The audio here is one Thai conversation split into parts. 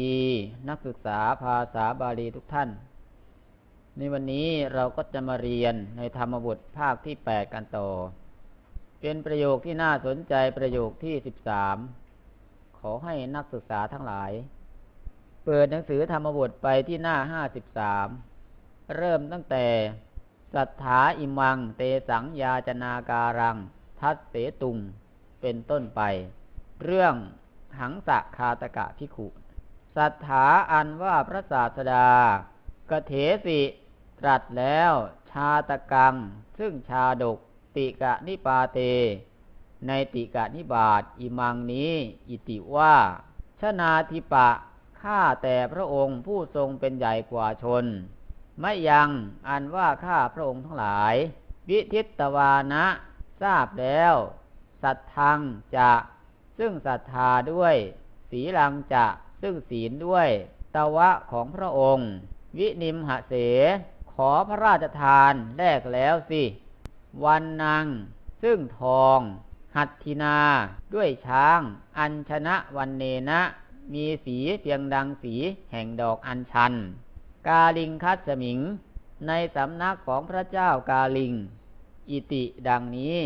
ดี นักศึกษาภาษาบาลีทุกท่าน ในวันนี้เราก็จะมาเรียนในธรรมบทภาคที่แปดกันต่อ เป็นประโยคที่น่าสนใจประโยคที่สิบสามขอให้นักศึกษาทั้งหลาย เปิดหนังสือธรรมบทไปที่หน้าห้าสิบสามเริ่มตั้งแต่สัทธาอิมัง เตสังยาจนาการัง ทัตเสตุง เป็นต้นไป เรื่องหังสะคาตกะพิขุ สัทธาอันว่าพระศาสดากเถสิตรัสแล้วชาตกัง ซึ่งชาดกติกะนิปาเต ในติกะนิบาตอิมังนี้ อิติว่า ชนาธิปะข้าแต่พระองค์ผู้ทรงเป็นใหญ่กว่าชน ไม่ยังอันว่าข้าพระองค์ทั้งหลาย วิทิตวานะทราบแล้ว สัทธังจะ ซึ่งศรัทธาด้วย สีลังจะ ซึ่งศีลด้วย ตวะของพระองค์ วินิมหเส ขอพระราชทานแลกแล้วสิ วันนางซึ่งทอง หัตถินา ด้วยช้าง อัญชนะวันเนนะ มีสีเพียงดังสีแห่งดอกอัญชัน กาลิงคัสมิง ในสำนักของพระเจ้ากาลิง อิติดังนี้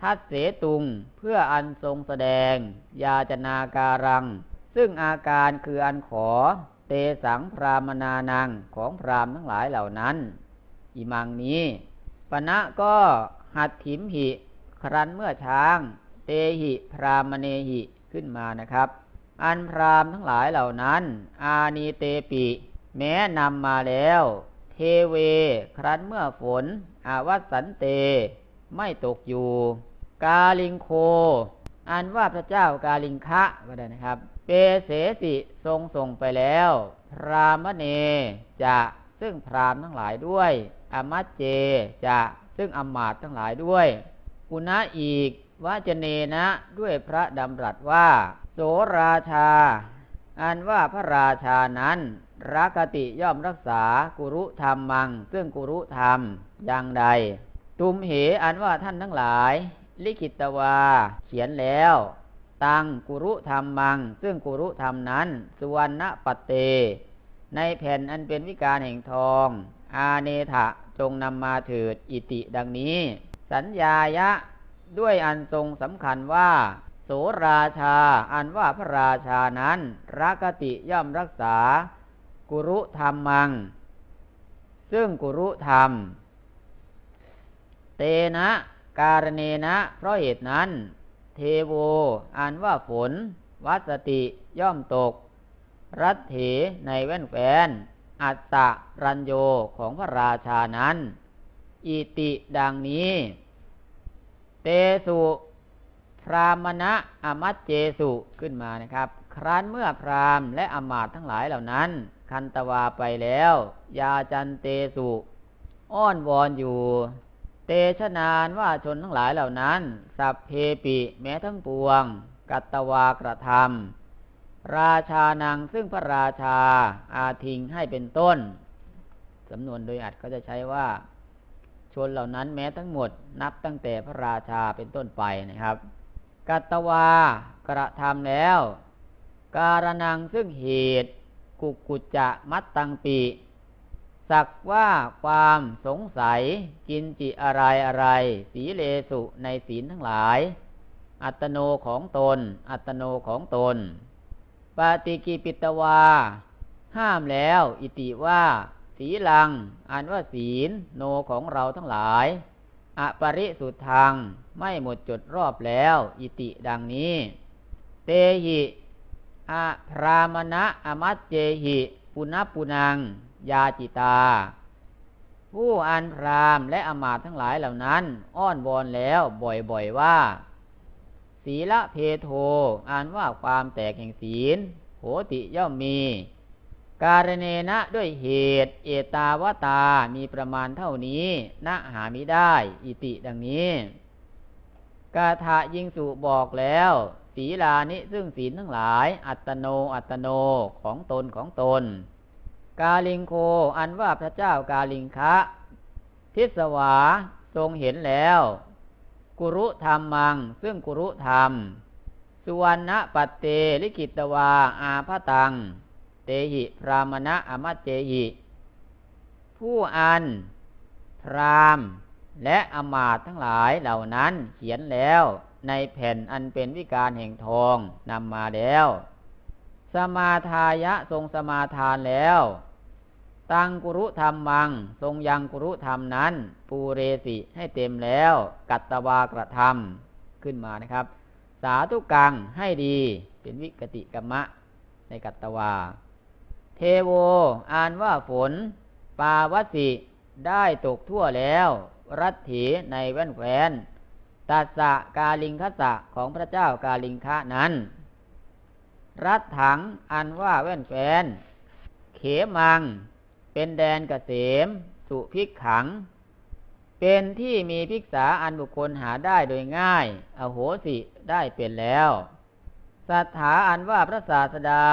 ทัดเสตุงเพื่ออันทรงแสดง ยาจนาการัง ซึ่งอาการคืออันขอเตสังพรามนานังของพรามทั้งหลายเหล่านั้น อิมังนี้ปณะก็หัดถิมหิ ครันเมื่อช้าง เตหิพรามเนหิขึ้นมานะครับ อันพรามทั้งหลายเหล่านั้น อานีเตปิ แม้นำมาแล้ว เทเว ครันเมื่อฝน อาวัสันเต ไม่ตกอยู่ กาลิงโค อันว่าพระเจ้ากาลิงคะก็ได้นะครับ เปเสสิทรงส่งไปแล้ว พรามเนจะซึ่งพรามทั้งหลายด้วย อมัจเจจะซึ่งอมาตทั้งหลายด้วย กุณะอีกว่าจเนนะด้วยพระดำรัสว่า โสราชา อันว่าพระราชานั้นรักติย่อมรักษากุรุธรรมมัง ซึ่งกุรุธรรมอย่างใด ตุมเหอันว่าท่านทั้งหลาย ลิขิตวา เขียนแล้ว ตังกุรุธรรมมัง ซึ่งกุรุธรรมนั้น สุวรรณปเต ในแผ่นอันเป็นวิการแห่งทอง อาเนทะจงนำมาเถิดอิติดังนี้ สัญญายะด้วยอันทรงสำคัญว่า โสราชา อันว่าพระราชานั้น รักติย่อมรักษา กุรุธรรมมัง ซึ่งกุรุธรรม เตนะ การเนนะ เพราะเหตุนั้น เทโว อ่านว่าฝน วัสติย่อมตก รัตเถในแว่นแฟน อัตตะรัญโยของพระราชานั้น อิติดังนี้ เตสุพรามณะอมัตเจสุขึ้นมานะครับ ครั้นเมื่อพรามและอมาตทั้งหลายเหล่านั้น คันตวาไปแล้ว ยาจันเตสุ อ้อนวอนอยู่ เตชะนานว่าชนทั้งหลายเหล่านั้น สัพเพปิแม้ทั้งปวง กัตตวากระทำราชานังซึ่งพระราชาอาทิงให้เป็นต้นสำนวนโดยอัดเขาจะใช้ว่า ชนเหล่านั้นแม้ทั้งหมดนับตั้งแต่พระราชาเป็นต้นไปนะครับ กัตตวากระทำแล้ว การนังซึ่งเหตุ กุกุจจะมัตตังปี สักว่าความสงสัยกินจิอะไรอะไร สีเลสุในศีลทั้งหลาย อัตโนของตน อัตโนของตน ปฏิกิปิตวา ห้ามแล้วอิติว่า สีลัง อันว่าศีลโนของเราทั้งหลาย อปริสุทธัง ไม่หมดจดรอบแล้ว อิติดังนี้ เตหิอะพรามณะอมัจเจหิ ปุณปุนัง ยาจิตา ผู้อันพรามและอมาตทั้งหลายเหล่านั้น อ้อนวอนแล้วบ่อยๆว่า ศีละเพโทอ่านว่าความแตกแห่งศีลโหติย่อมมี การเนนะด้วยเหตุ เอตาวตามีประมาณเท่านี้ณหามิได้ อิติดังนี้กาถายิงสุบอกแล้ว ศีลานิซึ่งศีลทั้งหลาย อัตโนอัตโนของตนของตน กาลิงโคอันว่าพระเจ้ากาลิงคะทิสวาทรงเห็นแล้ว กุรุธรรมมัง ซึ่งกุรุธรรม สุวรรณปัตเตลิกิตวาอาพตัง เตหิพรามณะอมัจเจหิ ผู้อัน พรามและอมาตทั้งหลายเหล่านั้นเขียนแล้ว ในแผ่นอันเป็นวิการแห่งทองนำมาแล้ว สมาทายะทรงสมาทานแล้ว ตังกุรุธรรมมัง ทรงยังกุรุธรรมนั้น ปูเรสิให้เต็มแล้ว กัตตวากระทำขึ้นมานะครับ สาธุกังให้ดีเป็นวิกติกรรมะในกัตตวา เทโว อ่านว่าฝน ปาวสิได้ตกทั่วแล้ว รัตถีในแว่นแควน ตัสสะกาลิงคสะของพระเจ้ากาลิงคะนั้น รัตถังอันว่าแว่นแควนเขมัง เป็นแดนเกษม สุพิกขัง เป็นที่มีพิกษาอันบุคคลหาได้โดยง่าย อโหสิได้เป็นแล้วสัทธาอันว่าพระศาสดา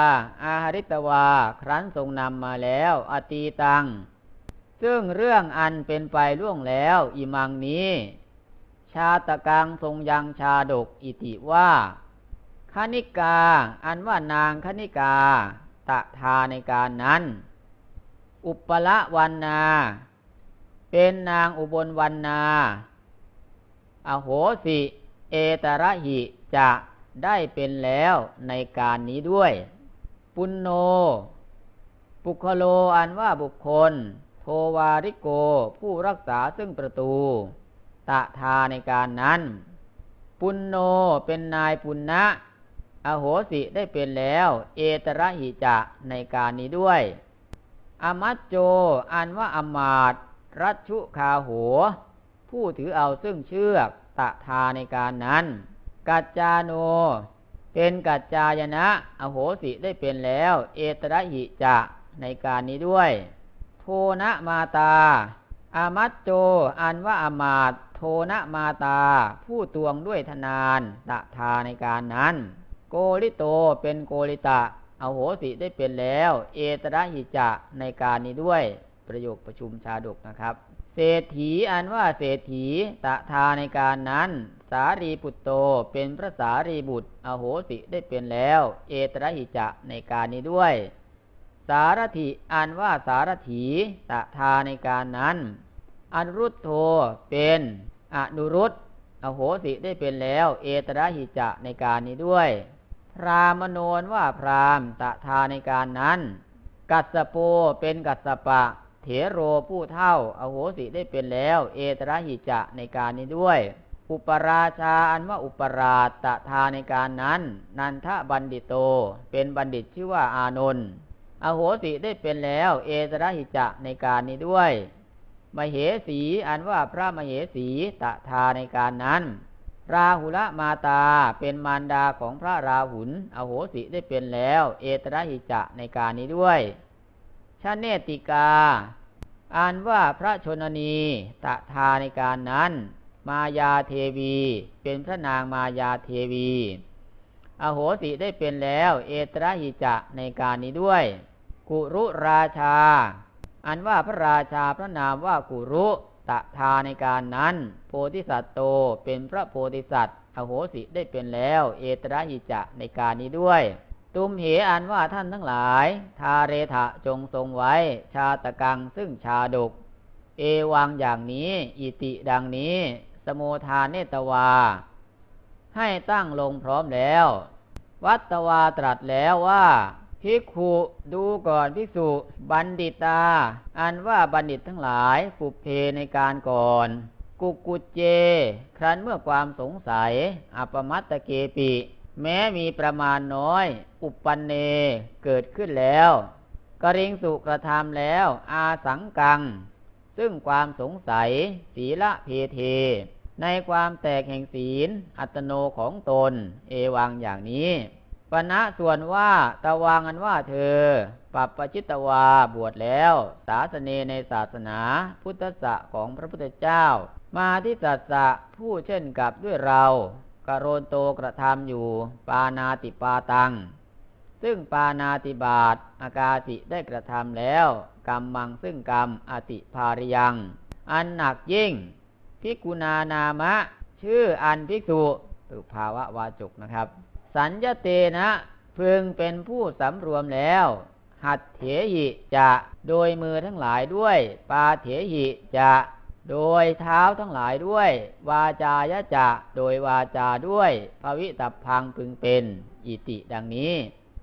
อาหาริตวา ครั้นทรงนำมาแล้ว อตีตัง ซึ่งเรื่องอันเป็นไปล่วงแล้วอิมังนี้ ชาตกังทรงยังชาดกอิติว่าคณิกา อันว่านางคณิกา ตะทาในการนั้น อุปละวันนา เป็นนางอุบลวันนา อโหสิ เอตระหิจะได้เป็นแล้วในการนี้ด้วย ปุณโน ปุคโลอันว่าบุคคล โทวาริโกผู้รักษาซึ่งประตู ตะทาในการนั้น ปุณโนเป็นนายปุณณะอโหสิได้เป็นแล้ว เอตระหิจะในการนี้ด้วยอมัจโจ อันว่าอมาตรัชชุคาโห ผู้ถือเอาซึ่งเชือกตะทาในการนั้น กัจจาโน เป็นกัจจายนะ อโหสิได้เป็นแล้ว เอตระหิจะในการนี้ด้วย โทนะมาตาอามัจโจ อันว่าอมาต โทนะมาตา ผู้ตวงด้วยธนานตะทาในการนั้น โกริโตเป็นโกริตะ อโหสิได้เป็นแล้ว เอตระหิจะในการนี้ด้วยประโยคประชุมชาดกนะครับ เศรษฐีอันว่าเศรษฐีตะทาในการนั้น สารีปุตโตเป็นพระสารีบุตร อโหสิได้เป็นแล้ว เอตระหิจะในการนี้ด้วย สารถิอันว่าสารถีตะทาในการนั้น อนุรุตโทเป็นอนุรุตอโหสิได้เป็นแล้ว เอตระหิจะในการนี้ด้วย พรามโนนว่าพรามตะทาในการนั้น กัสโปเป็นกัสปะ เถโรผู้เท่า อโหสิได้เป็นแล้ว เอตระหิจะในการนี้ด้วย อุปราชาอันว่าอุปราชตะทาในการนั้น นันทบัณฑิตโต เป็นบัณฑิตชื่อว่าอานนท์อโหสิได้เป็นแล้ว เอตระหิจะในการนี้ด้วย มเหสีอันว่าพระมเหสีตะทาในการนั้น ราหุละมาตาเป็นมารดาของพระราหุลอโหสิได้เป็นแล้ว เอตระหิจะในการนี้ด้วยชาเนติกาอ่านว่าพระชนนีตะทาในการนั้น มายาเทวี เป็นพระนางมายาเทวี อโหสิได้เป็นแล้ว เอตระหิจะในการนี้ด้วย กุรุราชา อันว่าพระราชาพระนามว่ากุรุตะทาในการนั้น โพธิสัตว์โตเป็นพระโพธิสัตว์อโหสิได้เป็นแล้ว เอตระหิจะในการนี้ด้วย ตุมเหอันว่าท่านทั้งหลาย ทาเรทะจงทรงไว้ ชาตะกังซึ่งชาดก เอวังอย่างนี้ อิติดังนี้ สโมทานเนตวา ให้ตั้งลงพร้อมแล้ว วัตวาตรัสแล้วว่า ภิกขุดูก่อนภิกษุบัณฑิตา อันว่าบัณฑิตทั้งหลายปุเพในการก่อน กุกุจเจ ครั้นเมื่อความสงสัย อัปมัตตเกปิ แม้มีประมาณน้อย อุปปันเนเกิดขึ้นแล้วกริงสุกระทำแล้ว อาสังกัง ซึ่งความสงสัย ศีละเพเท ในความแตกแห่งศีล อัตโนของตน เอวังอย่างนี้ ปณะส่วนว่าตะวังอันว่าเธอปัปปชิตวาบวชแล้วศาสเนในศาสนา พุทธะของพระพุทธเจ้า มาที่สัสสะผู้เช่นกับด้วยเรากโรนโตกระทำอยู่ ปานาติปาตัง ซึ่งปานาติบาตอากาสิได้กระทำแล้ว กรรมมังซึ่งกรรมอติภาริยัง อันหนักยิ่งพิกุณานามะ ชื่ออันภิกษุตุภาวะวาจุกนะครับ สัญญเตนะพึงเป็นผู้สำรวมแล้ว หัดเถหิจะโดยมือทั้งหลายด้วย ปาเถหิจะโดยเท้าทั้งหลายด้วย วาจายะจะโดยวาจาด้วยภวิตับพังพึงเป็น อิติดังนี้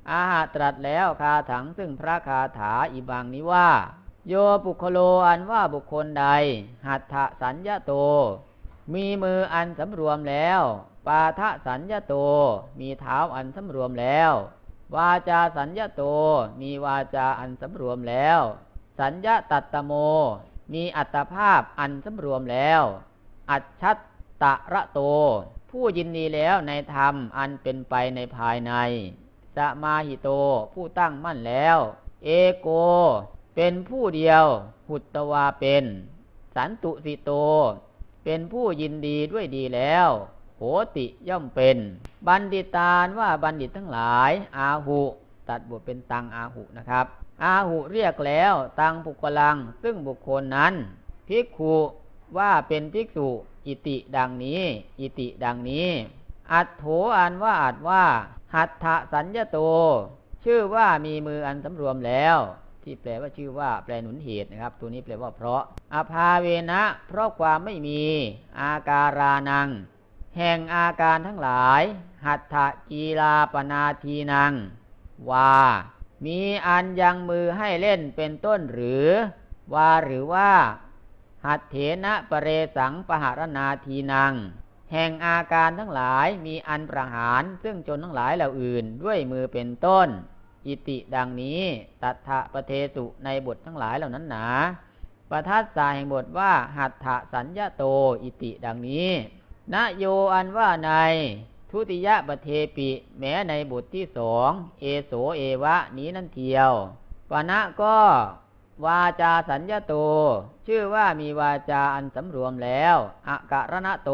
อาหาตรัสแล้วคาถังซึ่งพระคาถาอิบังนี้ว่า โยปุคโลอันว่าบุคคลใด หัตถสัญญโต มีมืออันสำรวมแล้ว ปาทะสัญญโต มีเท้าอันสำรวมแล้ว วาจาสัญญโต มีวาจาอันสำรวมแล้ว สัญญาตัตตโม มีอัตภาพอันสำรวมแล้ว อัจฉัตตะระโต ผู้ยินดีแล้วในธรรมอันเป็นไปในภายใน สมาหิโต ผู้ตั้งมั่นแล้ว เอโก เป็นผู้เดียว หุตตวาเป็น สันตุสิโต เป็นผู้ยินดีด้วยดีแล้ว โหติย่อมเป็น บัณฑิตานว่าบัณฑิตทั้งหลาย อาหุตัดบทเป็นตังอาหุนะครับ อาหุเรียกแล้วตังปุกลัง ซึ่งบุคคลนั้นภิกขุว่าเป็นภิกษุอิติดังนี้ อิติดังนี้ อัตโถอันว่าอัดว่า หัตถสัญญโต ชื่อว่ามีมืออันสำรวมแล้ว ที่แปลว่าชื่อว่าแปลหนุนเหตุนะครับ ตัวนี้แปลว่าเพราะอภาเวนะ เพราะความไม่มี อาการานัง แห่งอาการทั้งหลาย หัตถกีลาปนาทีนัง ว่า มีอันยังมือให้เล่นเป็นต้นหรือ ว่าหรือว่า หัตเถนะปะเรสังปหารนาทีนัง แห่งอาการทั้งหลายมีอันประหารซึ่งจนทั้งหลายเหล่าอื่นด้วยมือเป็นต้น อิติดังนี้ ตัทธะปะเทสุในบททั้งหลายเหล่านั้นหนาประทัดสาแห่งบทว่าหัตถสัญญาโตอิติดังนี้ นโยอันว่าใน ทุติยปเทปิ แม้ในบทที่สองเอโสเอวะ นี้นั่นเทียวปณะก็ วาจาสัญญาโต ชื่อว่ามีวาจาอันสำรวมแล้วอากะระณะโต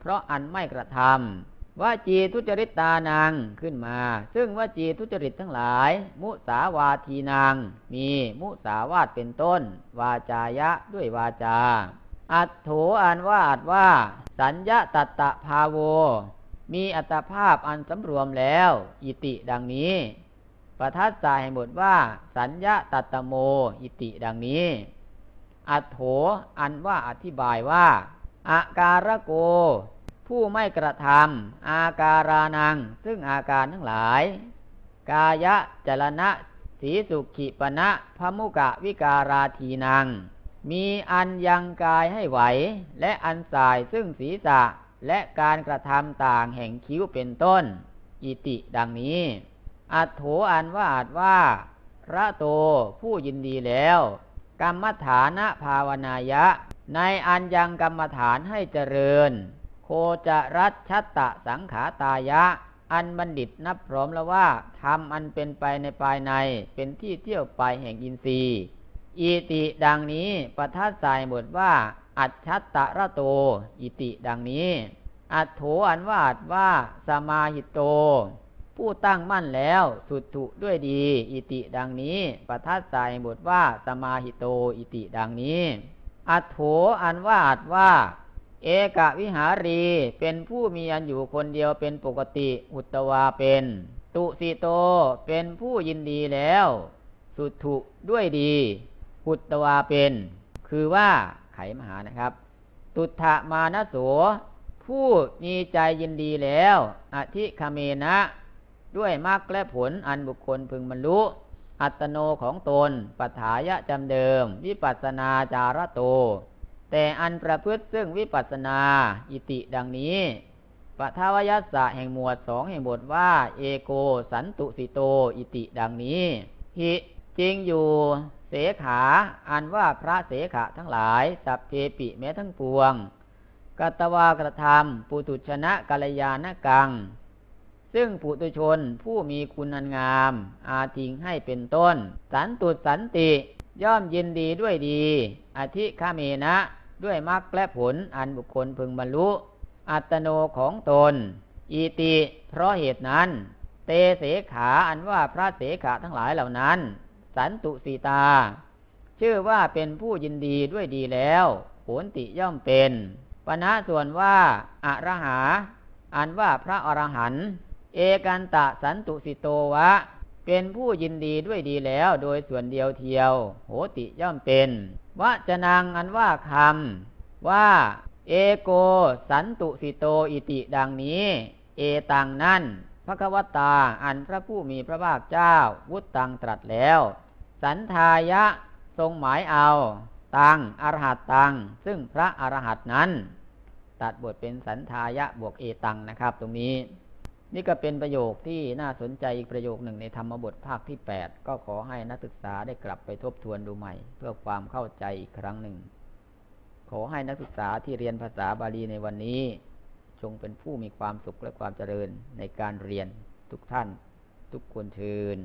เพราะอันไม่กระทำวาจีทุจริตตานังขึ้นมา ซึ่งวาจีทุจริตทั้งหลาย มุสาวาทีนางมีมุสาวาทเป็นต้น วาจายะด้วยวาจา อัตโถอันว่าอัดว่า สัญญาตัตตะภาโว มีอัตภาพอันสำรวมแล้ว อิติดังนี้ประทัดสายให้หมดว่า สัญญาตัตตโม อิติดังนี้ อัตโถอันว่าอธิบายว่า อาการโก ผู้ไม่กระทำอาการานัง ซึ่งอาการทั้งหลาย กายะจรณะสีสุขิปณะพมุกะวิการาทีนัง มีอันยังกายให้ไหว และอันสายซึ่งศีรษะและการกระทำต่างแห่งคิ้วเป็นต้น อิติดังนี้ อัตโถอันว่าอาจว่าระโตผู้ยินดีแล้ว กรรมฐานะภาวนายะ ในอันยังกรรมฐานให้เจริญ โคจะรัชชัตตะสังขาตายะ อันบัณฑิตนับพร้อมแล้วว่าทำอันเป็นไปในภายในเป็นที่เที่ยวไปแห่งอินทรีย์ อิติดังนี้ประทัดสายบทว่า อัจฉัตตะระโต อิติดังนี้ อัตโถอันว่าอัดว่าสมาหิโต ผู้ตั้งมั่นแล้วสุดถุด้วยดี อิติดังนี้ประทัดสายบทว่าสมาหิโต อิติดังนี้ อัตโถอันว่าอัดว่า เอกวิหารีเป็นผู้มีอันอยู่คนเดียวเป็นปกติอุตตวาเป็น ตุสิโตเป็นผู้ยินดีแล้ว สุดถุด้วยดี อุตตวาเป็น คือว่าไขมหานะครับ ตุถะมานโสผู้มีใจยินดีแล้ว อธิคเมนะ ด้วยมรรคและผลอันบุคคลพึงบรรลุ อัตโนของตน ปัฏฐายะจำเดิม วิปัสนาจาระโต แต่อันประพฤติซึ่งวิปัสนาอิติดังนี้ปทวยัสสะแห่งหมวดสองแห่งบทว่า เอโก สันตุสิโต อิติดังนี้หิจริงอยู่ เสขาอันว่าพระเสขะทั้งหลาย สัพเพปิแม้ทั้งปวงกัตวากระทำปุตุชนะกัลยาณกัง ซึ่งปุตุชนผู้มีคุณอันงาม อาทิงให้เป็นต้น สันตุสันติย่อมยินดีด้วยดี อธิคาเมนะด้วยมรรคและผลอันบุคคลพึงบรรลุ อัตโนของตน อีติ เพราะเหตุนั้น เตเสขาอันว่าพระเสขาทั้งหลายเหล่านั้น สันตุสีตา ชื่อว่าเป็นผู้ยินดีด้วยดีแล้วโหนติย่อมเป็นปณะส่วนว่าอะระหาอันว่าพระอรหันต์เอกันตะสันตุสิโตวะ เป็นผู้ยินดีด้วยดีแล้วโดยส่วนเดียวเทียว โหติย่อมเป็นวจนางอันว่าคำว่า เอโกสันตุสิโตอิติดังนี้ เอตังนั่นพระควตาอันพระผู้มีพระภาคเจ้าวุตตังตรัสแล้ว สันทายะทรงหมายเอา ตังอรหัตตัง ซึ่งพระอรหัตนั้น ตัดบทเป็นสันทายะบวกเอตังนะครับ ตรงนี้ นี่ก็เป็นประโยคที่น่าสนใจอีกประโยคหนึ่งในธรรมบทภาคที่ 8 ก็ขอให้นักศึกษาได้กลับไปทบทวนดูใหม่ เพื่อความเข้าใจอีกครั้งหนึ่ง ขอให้นักศึกษาที่เรียนภาษาบาลีในวันนี้จงเป็นผู้มีความสุขและความเจริญในการเรียนทุกท่าน ทุกคนเชิญ